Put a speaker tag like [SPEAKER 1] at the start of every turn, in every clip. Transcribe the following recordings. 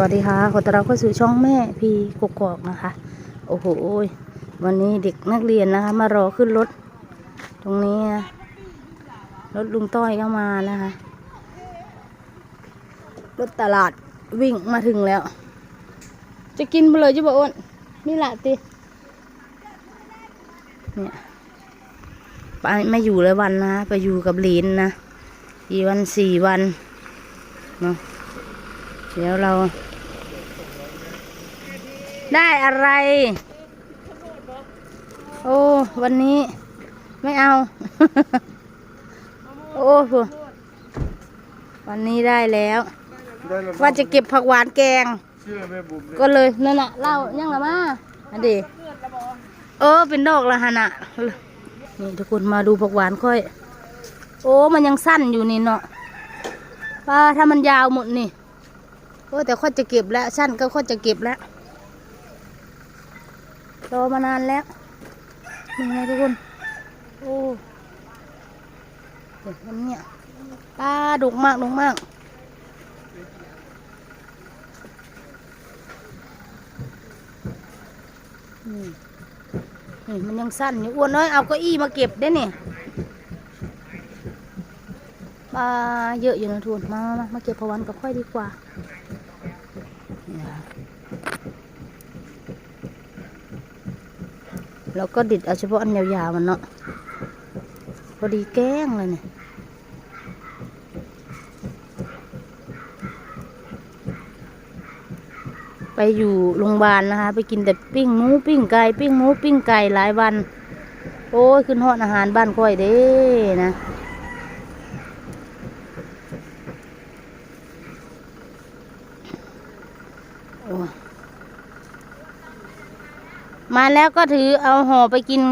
[SPEAKER 1] วัสดีค่ะ ขอต้อนรับเข้าสู่ช่องแม่พีกกอกนะคะ โอ้โห วันนี้เด็กนักเรียนนะคะ มารอขึ้นรถ ตรงนี้นะรถลุงต้อยก็มานะคะ รถตลาดวิ่งมาถึงแล้ว จะกินไปเลยจะบอกอ้นนี่แหละติ เนี่ยไปไม่อยู่เลยวันนะ ไปอยู่กับหลีนนะกี่วันสี่วันเนาะเดี๋ยวเรา ได้อะไร โอ้ วันนี้ไม่เอา โอ้โหวันนี้ได้แล้ว
[SPEAKER 2] ได้แล้ว
[SPEAKER 1] ว่าจะเก็บผักหวานแกง
[SPEAKER 2] เชื่อแม่บุ๋มเลย
[SPEAKER 1] ก็เลยนั่นน่ะเล่ายังละมาอันเดีเออเป็นดอกละฮะน่ะนี่ทุกคนมาดูผักหวานค่อย โอ้ มันยังสั้นอยู่นี่เนาะว่าถ้ามันยาวหมดนี่โอ้แต่ค่อยจะเก็บแล้วสั้นก็ค่อยจะเก็บแล้ว รอมานานแล้วนี่ไงทุกคน โอ้เดี๋ยวมันเนี่ยปลาดุกมากดุกมากนี่นี่มันยังสั้นอยู่อ้วนน้อยเอาเก้าอี้มาเก็บได้เนี่ยปลาเยอะอยู่นะทุนมามามาเก็บพวันกับค่อยดีกว่า แล้วก็ดิดเอาเฉพาะอันยาวๆมันเนาะพอดีแกล้งเลยเนี่ยไปอยู่โรงพยาบาลนะคะ ไปกินแต่ปิ้งหมูปิ้งไก่ปิ้งหมูปิ้งไก่หลายวัน โอ้ยขึ้นหอดอาหารบ้านค่อยเด้นะ โอ้ย มาแล้วก็ถือเอาห่อไปกิน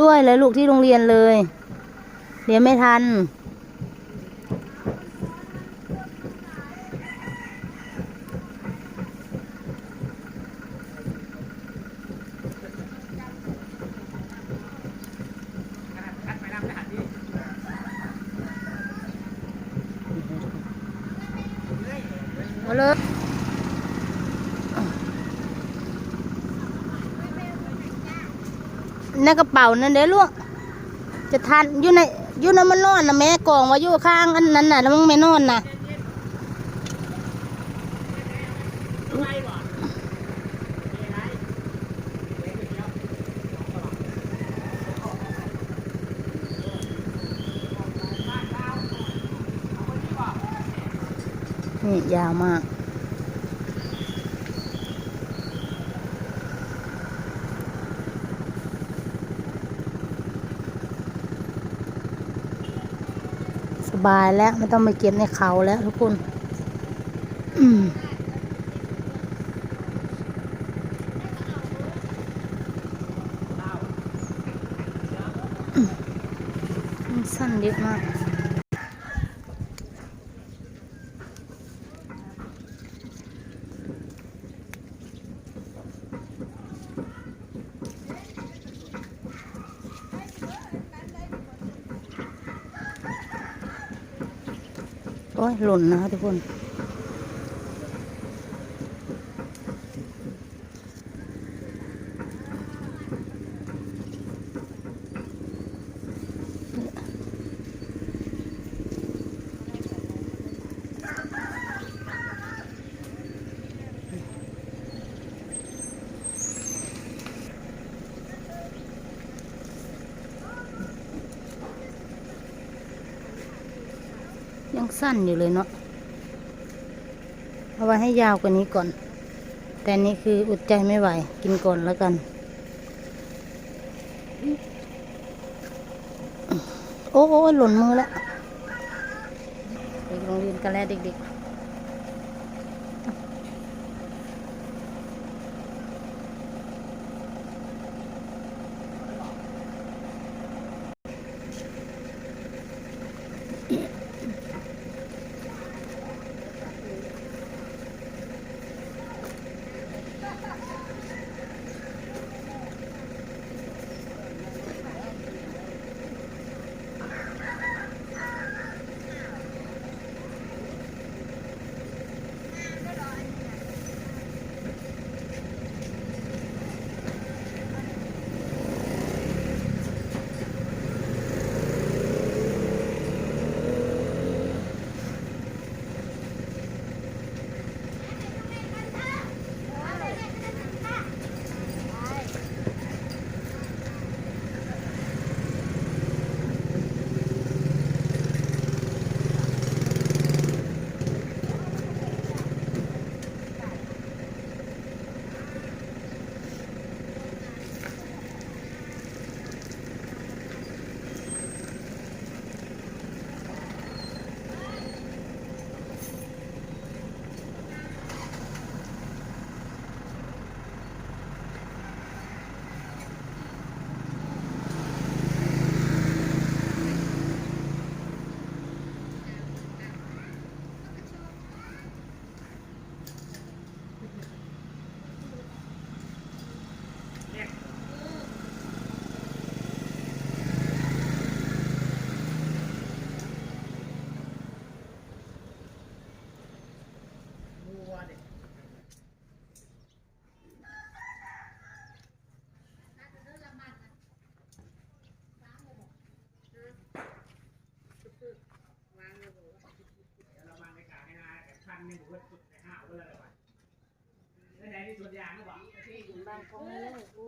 [SPEAKER 1] ด้วยเลยลูกที่โรงเรียนเลย เดี๋ยวไม่ทันเอาเลย ในกระเป๋านั่นเด้ลูก จะทานอยู่ในอยู่ในมันนอนนะแม่กล่องว่าอยู่ข้างอันนั้นน่ะแล้วมึงไม่นอนน่ะนี่ยาวมาก ส บายแล้วไม่ต้องไปเก็บในเขาแล้วทุกคนสั้นเยอะมาก อ้ยหล่นนะคะทุกคนังสั้นอยู่เลยเนาะเอาไว้ให้ยาวกว่านี้ก่อน แต่นี้คืออุดใจไม่ไหว กินก่อนแล้วกัน โอ้โหหล่นมือแล้วไปโรงเรียนกันแล้วเด็กๆ บางคนเลยโอ้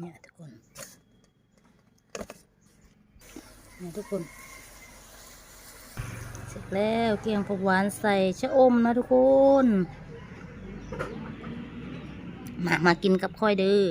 [SPEAKER 1] เนี่ยทุกคนเนี่ยทุกคนเสร็จแล้วเกียงผักหวานใส่ชะอมนะทุกคน มามากินกับค่อยเด้อ